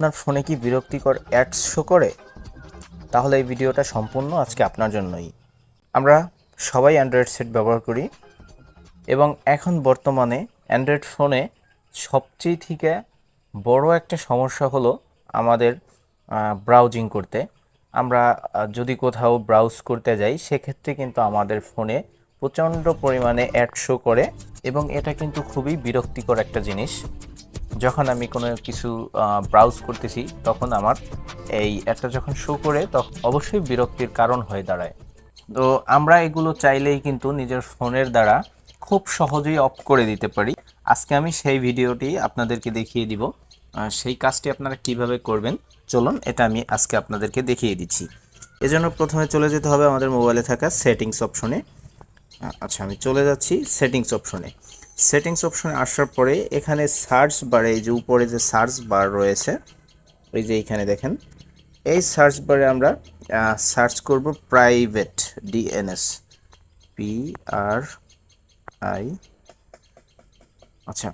আপনার ফোনে কি বিরক্তিকর অ্যাডস শো করে? তাহলে এই ভিডিওটা সম্পূর্ণ আজকে আপনার জন্যই। আমরা সবাই অ্যান্ড্রয়েড সেট ব্যবহার করি এবং এখন বর্তমানে অ্যান্ড্রয়েড ফোনে সবচেয়ে থেকে বড় একটা সমস্যা হলো আমাদের ব্রাউজিং করতে। আমরা যদি কোথাও ব্রাউজ করতে যাই, সেক্ষেত্রে কিন্তু আমাদের ফোনে প্রচণ্ড পরিমাণে অ্যাড শো করে এবং এটা কিন্তু খুবই বিরক্তিকর একটা জিনিস। যখন আমি কোনো কিছু ব্রাউজ করতেছি, তখন আমার এই অ্যাডটা যখন শো করে তখন অবশ্যই বিরক্তির কারণ হয়ে দাঁড়ায়। তো আমরা এগুলো চাইলেই কিন্তু নিজের ফোনের দ্বারা খুব সহজেই অফ করে দিতে পারি। আজকে আমি সেই ভিডিওটি আপনাদেরকে দেখিয়ে দিব সেই কাজটি আপনারা কীভাবে করবেন। চলুন, এটা আমি আজকে আপনাদেরকে দেখিয়ে দিচ্ছি। এজন্য প্রথমে চলে যেতে হবে আমাদের মোবাইলে থাকা সেটিংস অপশনে আচ্ছা আমি চলে যাচ্ছি সেটিংস অপশনে সেটিংস অপশনে আসার পরে এখানে সার্চ বারে এই যে উপরে যে সার্চ বার রয়েছে ওই যে এইখানে দেখেন, এই সার্চ বারে আমরা সার্চ করব private DNS P R I আচ্ছা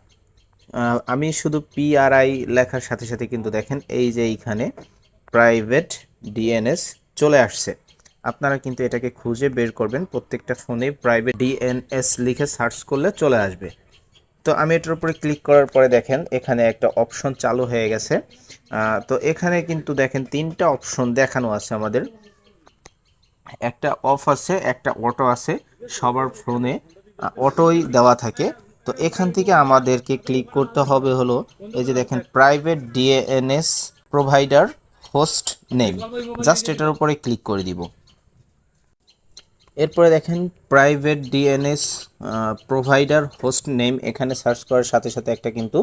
আমি শুধু পিআরআই লেখার সাথে সাথে কিন্তু দেখেন, এই যে এইখানে প্রাইভেট ডিএনএস চলে আসছে। আপনারা কিন্তু এটাকে খুঁজে বের করবেন। প্রত্যেকটা ফোনে প্রাইভেট ডিএনএস লিখে সার্চ করলে চলে আসবে। তো আমি এটার উপরে ক্লিক করার পরে দেখেন, এখানে একটা অপশন চালু হয়ে গেছে। তো এখানে কিন্তু দেখেন তিনটা অপশন দেখানো আছে আমাদের। একটা অফ আছে, একটা অটো আছে, সবার ফোনে অটোই দেওয়া থাকে। তো এখান থেকে আমাদেরকে ক্লিক করতে হবে হলো, এই যে দেখেন private DNS provider host name just এটার উপরে ক্লিক করে দিব। এরপরে দেখেন private DNS provider host name এখানে সার্চ করার সাথে সাথে একটা কিন্তু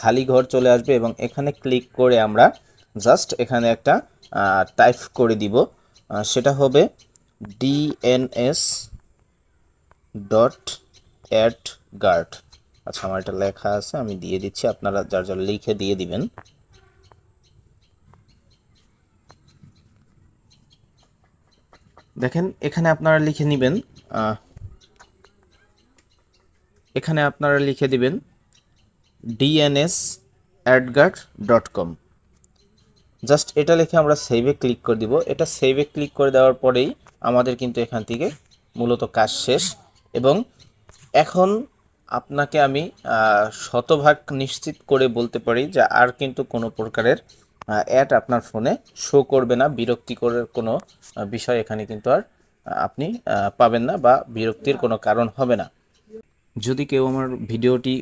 খালি ঘর চলে আসবে এবং এখানে ক্লিক করে আমরা জাস্ট এখানে একটা টাইপ করে দিব। সেটা হবে ডিএনএস ডট অ্যাট গার্ড আচ্ছা আমার এটা লেখা আছে, আমি দিয়ে দিচ্ছি, আপনারা যার যার লিখে দিয়ে দিবেন। দেখেন, এখানে আপনারা লিখে নেবেন এখানে আপনারা লিখে দিবেন DNS AdGuard dot com just এটা লিখে আমরা সেভে ক্লিক করে দিব। এটা সেভে ক্লিক করে দেওয়ার পরেই আমাদের কিন্তু এখান থেকে মূলত কাজ শেষ। এবং এখন আপনাকে আমি শতভাগ নিশ্চিত করে বলতে পারি যে আর কিন্তু কোনো প্রকারের অ্যাড আপনার ফোনে শো করবে না, বিরক্তিকর কোনো বিষয় এখানে কিন্তু আর আপনি পাবেন না বা বিরক্তির কোনো কারণ হবে না। যদি কেউ আমার ভিডিওটি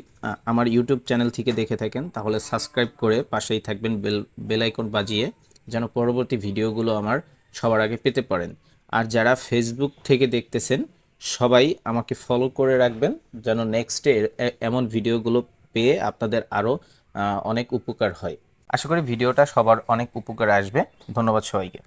আমার ইউটিউব চ্যানেল থেকে দেখে থাকেন, তাহলে সাবস্ক্রাইব করে পাশেই থাকবেন, বেল বেলাইকন বাজিয়ে যেন পরবর্তী ভিডিওগুলো আমার সবার আগে পেতে পারেন। আর যারা ফেসবুক থেকে দেখতেছেন, সবাই আমাকে ফলো করে রাখবেন, যেন নেক্সটে এমন ভিডিওগুলো পেয়ে আপনাদের আরও অনেক উপকার হয়। আশা করি ভিডিওটা সবার অনেক উপকার আসবে। ধন্যবাদ সবাইকে।